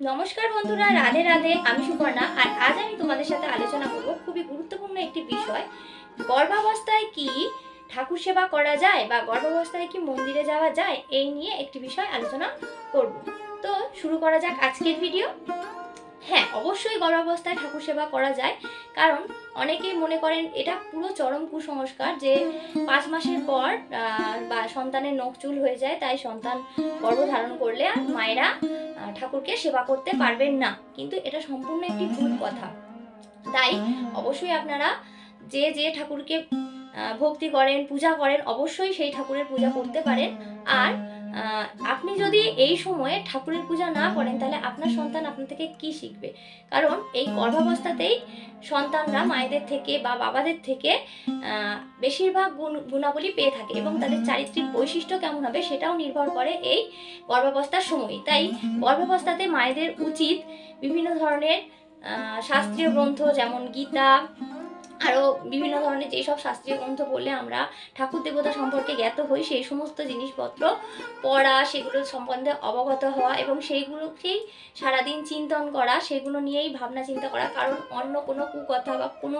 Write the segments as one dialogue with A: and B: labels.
A: নমস্কার বন্ধুরা, রাধে রাধে, আমি সুপর্ণা আর আজ আমি তোমাদের সাথে আলোচনা করব খুবই গুরুত্বপূর্ণ একটি বিষয়। গর্ভাবস্থায় কি ঠাকুর সেবা করা যায় বা গর্ভাবস্থায় কি মন্দিরে যাওয়া যায় এই নিয়ে একটি বিষয় আলোচনা করব। তো শুরু করা যাক আজকের ভিডিও। হ্যাঁ অবশ্যই গর্ভাবস্থায় ঠাকুর সেবা করা যায়, কারণ অনেকেই মনে করেন এটা পুরো চরম কুসংস্কার যে পাঁচ মাসের পর বা সন্তানের নখ চুল হয়ে যায়, তাই সন্তান গর্ভধারণ করলে আর মায়েরা ঠাকুরকে সেবা করতে পারবেন না। কিন্তু এটা সম্পূর্ণ একটি ভুল কথা। তাই অবশ্যই আপনারা যে যে ঠাকুরকে আহ, ভক্তি করেন পূজা করেন অবশ্যই সেই ঠাকুরের পূজা করতে পারেন। আর আপনি যদি এই সময়ে ঠাকুরের পূজা না করেন, তাহলে আপনার সন্তান আপনার থেকে কি শিখবে? কারণ এই গর্ভাবস্থাতেই সন্তানরা মায়েদের থেকে বা বাবাদের থেকে বেশিরভাগ গুণ, গুণাবলী পেয়ে থাকে এবং তাদের চারিত্রিক বৈশিষ্ট্য কেমন হবে সেটাও নির্ভর করে এই গর্ভাবস্থার সময়। তাই গর্ভাবস্থাতে মায়েদের উচিত বিভিন্ন ধরনের শাস্ত্রীয় গ্রন্থ যেমন গীতা আরও বিভিন্ন ধরনের যেসব শাস্ত্রীয় গ্রন্থ পড়লে আমরা ঠাকুর দেবতা সম্পর্কে জ্ঞাত হই, সেই সমস্ত জিনিসপত্র পড়া, সেগুলো সম্বন্ধে অবগত হওয়া এবং সেইগুলোকেই সারাদিন চিন্তন করা, সেগুলো নিয়েই ভাবনা চিন্তা করা। কারণ অন্য কোনো কুকথা বা কোনো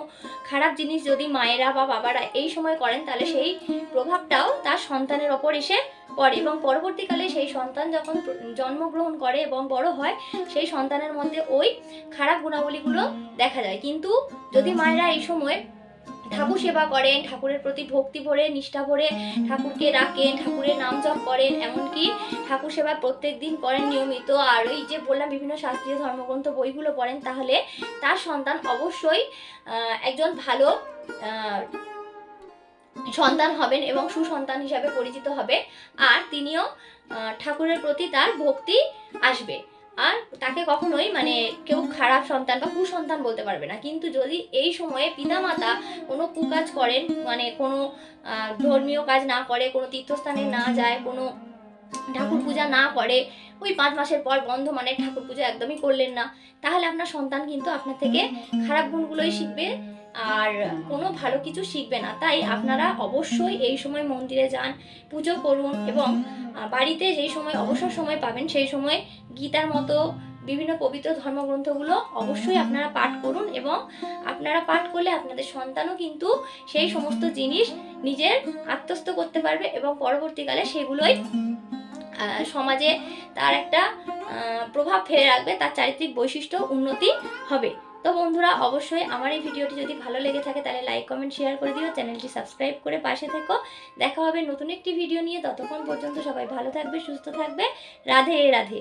A: খারাপ জিনিস যদি মায়েরা বা বাবারা এই সময় করেন, তাহলে সেই প্রভাবটাও তার সন্তানের ওপর এসে পড়ে এবং পরবর্তীকালে সেই সন্তান যখন জন্মগ্রহণ করে এবং বড় হয়, সেই সন্তানের মধ্যে ওই খারাপ গুণাবলীগুলো দেখা যায়। কিন্তু যদি মায়েরা এই সময় ঠাকুর সেবা করেন, ঠাকুরের প্রতি ভক্তি ভরে, নিষ্ঠা ভরে, ঠাকুরকে রাখেন ঠাকুরের নাম জপ করেন, এমনকি ঠাকুর সেবা প্রত্যেক দিন করেন নিয়মিত। আর এই যে বললাম বিভিন্ন শাস্ত্রীয় ধর্মগ্রন্থ বইগুলো পড়েন, তাহলে তার সন্তান অবশ্যই একজন ভালো সন্তান হবেন এবং সুসন্তান হিসাবে পরিচিত হবে আর তিনিও ঠাকুরের প্রতি তার ভক্তি আসবে। আর তাকে কখনোই মানে কেউ খারাপ সন্তান বা কুসন্তান বলতে পারবে না। কিন্তু যদি এই সময়ে পিতামাতা কোনো কুকাজ করেন মানে কোনো ধর্মীয় কাজ না করে, কোনো তীর্থস্থানে না যায়, কোনো ঠাকুর পূজা না করে, ওই পাঁচ মাসের পর বন্ধ মানে ঠাকুর পূজা একদমই করলেন না। তাহলে আপনার সন্তান কিন্তু আপনার থেকে খারাপ গুণগুলোই শিখবে আর কোনো ভালো কিছু শিখবে না। তাই আপনারা অবশ্যই এই সময় মন্দিরে যান, পুজো করুন এবং বাড়িতে যেই সময় অবসর সময় পাবেন সেই সময় গীতার মতো বিভিন্ন পবিত্র ধর্মগ্রন্থগুলো অবশ্যই আপনারা পাঠ করুন এবং আপনারা পাঠ করলে আপনাদের সন্তানও কিন্তু সেই সমস্ত জিনিস নিজের আত্মস্থ করতে পারবে এবং পরবর্তীকালে সেগুলোই সমাজে তার একটা প্রভাব ফেলে রাখবে, তার চারিত্রিক বৈশিষ্ট্য উন্নতি হবে। তো বন্ধুরা, অবশ্যই আমার এই ভিডিওটি যদি ভালো লেগে থাকে, তাহলে লাইক কমেন্ট শেয়ার করে দিও, চ্যানেলটি সাবস্ক্রাইব করে পাশে থেকো। দেখা হবে নতুন একটি ভিডিও নিয়ে। ততক্ষণ পর্যন্ত সবাই ভালো থাকবে, সুস্থ থাকবে। রাধে রাধে।